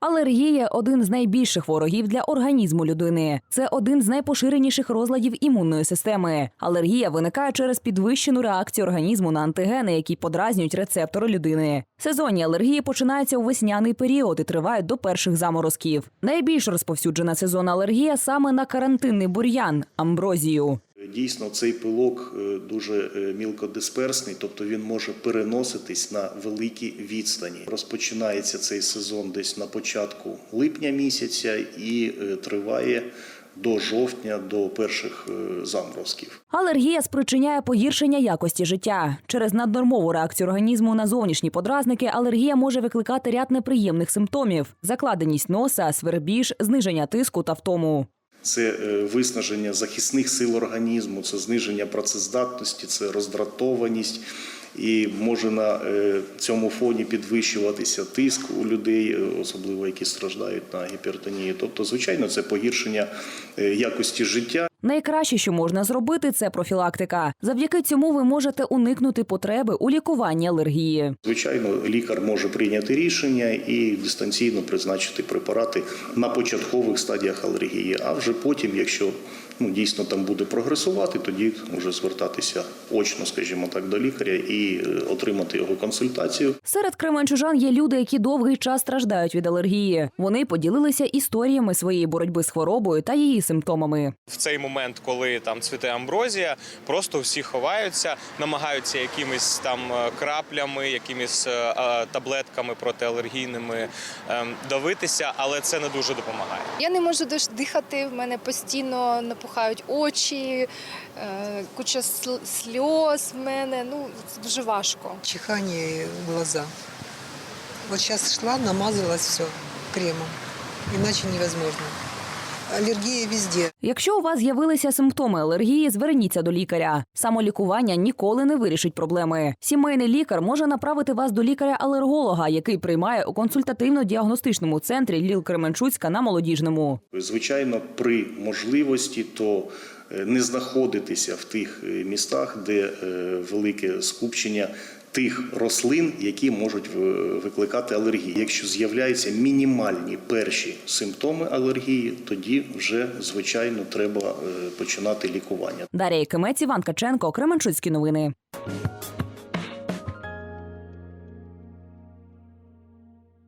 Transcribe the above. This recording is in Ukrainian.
Алергія один з найбільших ворогів для організму людини. Це один з найпоширеніших розладів імунної системи. Алергія виникає через підвищену реакцію організму на антигени, які подразнюють рецептори людини. Сезонні алергії починаються у весняний період і тривають до перших заморозків. Найбільш розповсюджена сезонна алергія саме на карантинний бур'ян амброзію. Дійсно, цей пилок е, дуже е, мілкодисперсний, тобто він може переноситись на великі відстані. Розпочинається цей сезон десь на початку липня місяця і е, триває до жовтня, до перших заморозків. Алергія спричиняє погіршення якості життя. Через наднормову реакцію організму на зовнішні подразники алергія може викликати ряд неприємних симптомів: закладеність носа, свербіж, зниження тиску та втому. Це е, виснаження захисних сил організму, це зниження працездатності, це роздратованість. І може на е, цьому фоні підвищуватися тиск у людей, е, особливо які страждають на гіпертонію. Тобто, звичайно, це погіршення якості життя. Найкраще, що можна зробити, це профілактика. Завдяки цьому ви можете уникнути потреби у лікуванні алергії. Звичайно, лікар може прийняти рішення і дистанційно призначити препарати на початкових стадіях алергії. А вже потім, якщо ну, дійсно там буде прогресувати, тоді вже звертатися очно, скажімо так, до лікаря і е, отримати його консультацію. Серед кременчужан є люди, які довгий час страждають від алергії. Вони поділилися історіями своєї боротьби з хворобою та її симптомами. в цей момент, коли там цвіте амброзія, просто всі ховаються, намагаються якимись там е, краплями, якимись е, е, таблетками протиалергійними ем, давитися, але це не дуже допомагає. Я не можу дихати, в мене постійно напухають очі, куча сл- сльоз в мене. Ну, дуже важко. чихание в глаза. Вот сейчас шла, намазалась все кремом. Иначе невозможно. Аллергия везде. Якщо у вас з'явилися симптоми алергії, зверніться до лікаря. Самолікування ніколи не вирішить проблеми. Сімейний лікар може направити вас до лікаря-алерголога, який приймає у консультативно-діагностичному центрі Ліл Кременчуцька на молодіжному. Звичайно, при можливості то е, не знаходитися в тих е, містах, де е, велике скупчення тих рослин, які можуть викликати алергії. Якщо з'являються мінімальні перші симптоми алергії, тоді вже звичайно треба е, починати лікування. Дарія Кимець, Іван Каченко, Кременчуцькі новини.